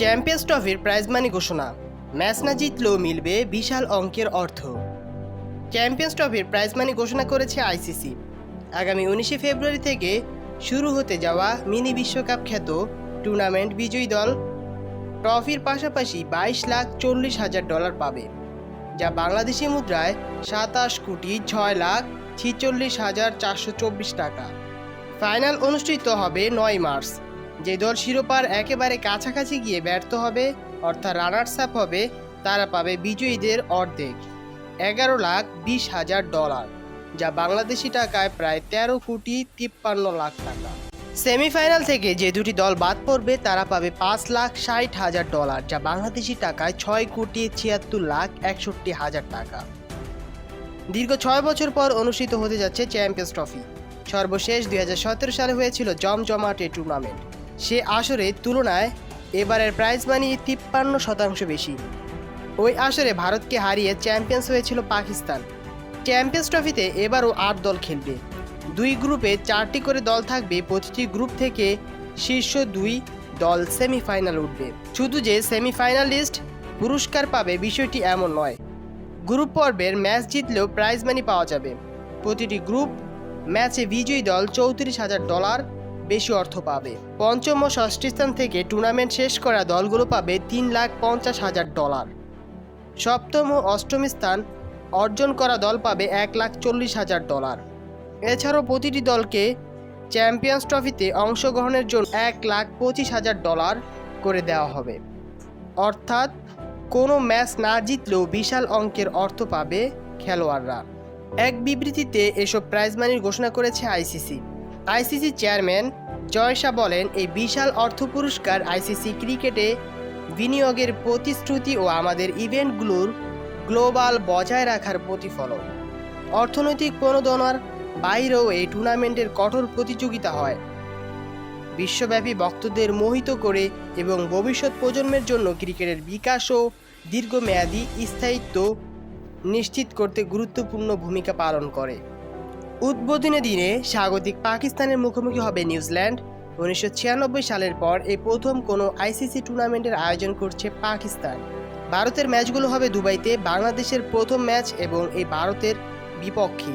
Champions ট্রফির prize money ঘোষণা। Match না জিতলেও মিলবে বিশাল অঙ্কের অর্থ। চ্যাম্পিয়ন্স ট্রফির প্রাইজ মানি ঘোষণা করেছে আইসিসি আগামী উনিশে ফেব্রুয়ারি থেকে শুরু হতে যাওয়া মিনি বিশ্বকাপ খ্যাত টুর্নামেন্ট বিজয়ী দল ট্রফির পাশাপাশি বাইশ লাখ চল্লিশ হাজার ডলার পাবে, যা বাংলাদেশি মুদ্রায় সাতাশ কোটি ছয় লাখ ছিচল্লিশ হাজার চারশো চব্বিশ টাকা। ফাইনাল অনুষ্ঠিত হবে নয় মার্চ। যে দল শিরোপার একেবারে কাছাকাছি গিয়ে ব্যর্থ হবে, অর্থাৎ রানার্স আপ হবে, তারা পাবে বিজয়ীদের অর্ধেক। এগারো লাখ বিশ হাজার ডলার, যা বাংলাদেশি টাকায় প্রায় তেরো কোটি তিপ্পান্ন লাখ টাকা। সেমিফাইনাল থেকে যে দুটি দল বাদ পড়বে, তারা পাবে পাঁচ লাখ ষাট হাজার ডলার, যা বাংলাদেশি টাকায় ছয় কোটি ছিয়াত্তর লাখ একষট্টি হাজার টাকা। দীর্ঘ ছয় বছর পর অনুষ্ঠিত হতে যাচ্ছে চ্যাম্পিয়ন্স ট্রফি। সর্বশেষ দুই হাজার সতেরো সালে হয়েছিল জমজমাট টুর্নামেন্ট সে আসরের তুলনায় এবারের প্রাইজ মানি তিপ্পান্ন শতাংশ বেশি। ওই আসরে ভারতকে হারিয়ে চ্যাম্পিয়ন্স হয়েছিল পাকিস্তান। চ্যাম্পিয়ন্স ট্রফিতে এবারও আট দল খেলবে। দুই গ্রুপে চারটি করে দল থাকবে, প্রতিটি গ্রুপ থেকে শীর্ষ দুই দল সেমিফাইনাল উঠবে। শুধু যে সেমিফাইনালিস্ট পুরস্কার পাবে বিষয়টি এমন নয়। গ্রুপ পর্বের ম্যাচ জিতলেও প্রাইজ মানি পাওয়া যাবে। প্রতিটি গ্রুপ ম্যাচে বিজয়ী দল চৌত্রিশ হাজার ডলার বেশি অর্থ পাবে। পঞ্চম ও ষষ্ঠ স্থান থেকে টুর্নামেন্ট শেষ করা দলগুলো পাবে তিন লাখ পঞ্চাশ হাজার ডলার। সপ্তম ও অষ্টম স্থান অর্জন করা দল পাবে এক লাখ চল্লিশ হাজার ডলার। এছাড়াও প্রতিটি দলকে চ্যাম্পিয়ন্স ট্রফিতে অংশগ্রহণের জন্য এক লাখ পঁচিশ হাজার ডলার করে দেওয়া হবে। অর্থাৎ কোনো ম্যাচ না জিতলেও বিশাল অঙ্কের অর্থ পাবে খেলোয়াড়রা। এক বিবৃতিতে এসব প্রাইজ মানির ঘোষণা করেছে ICC. ICC chairman Jay Shah বলেন, এই বিশাল অর্থ পুরস্কার আইসিসি ক্রিকেটে বিনিয়োগের প্রতিশ্রুতি ও আমাদের ইভেন্টগুলোর গ্লোবাল বজায় রাখার প্রতিফলন। অর্থনৈতিক প্রণোদনার বাইরেও এই টুর্নামেন্টের কঠোর প্রতিযোগিতা হয়। বিশ্বব্যাপী ভক্তদের মোহিত করে এবং ভবিষ্যৎ প্রজন্মের জন্য ক্রিকেটের বিকাশ ও দীর্ঘমেয়াদী স্থায়িত্ব নিশ্চিত করতে গুরুত্বপূর্ণ ভূমিকা পালন করে। উদ্বোধনী দিনে স্বাগতিক পাকিস্তানের মুখোমুখি হবে নিউজিল্যান্ড। উনিশশো ছিয়ানব্বই সালের পর এই প্রথম কোনো আইসিসি টুর্নামেন্টের আয়োজন করছে পাকিস্তান। ভারতের ম্যাচগুলো হবে দুবাইতে, বাংলাদেশের প্রথম ম্যাচ এবং এই ভারতের বিপক্ষে।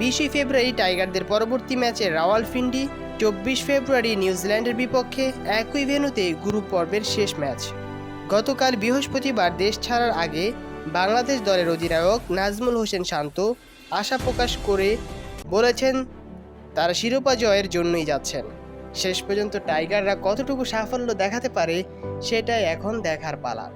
বিশে ফেব্রুয়ারি টাইগারদের পরবর্তী ম্যাচে রাওয়ালপিন্ডি, চব্বিশ ফেব্রুয়ারি নিউজিল্যান্ডের বিপক্ষে একই ভেন্যুতে গ্রুপ পর্বের শেষ ম্যাচ। গতকাল বৃহস্পতিবার দেশ ছাড়ার আগে বাংলাদেশ দলের অধিনায়ক নাজমুল হোসেন শান্ত আশা প্রকাশ করে বলেছেন, তারা শিরোপা জয়ের জন্যই যাচ্ছেন। শেষ পর্যন্ত টাইগাররা কতটুকু সাফল্য দেখাতে পারে, সেটাই এখন দেখার পালা।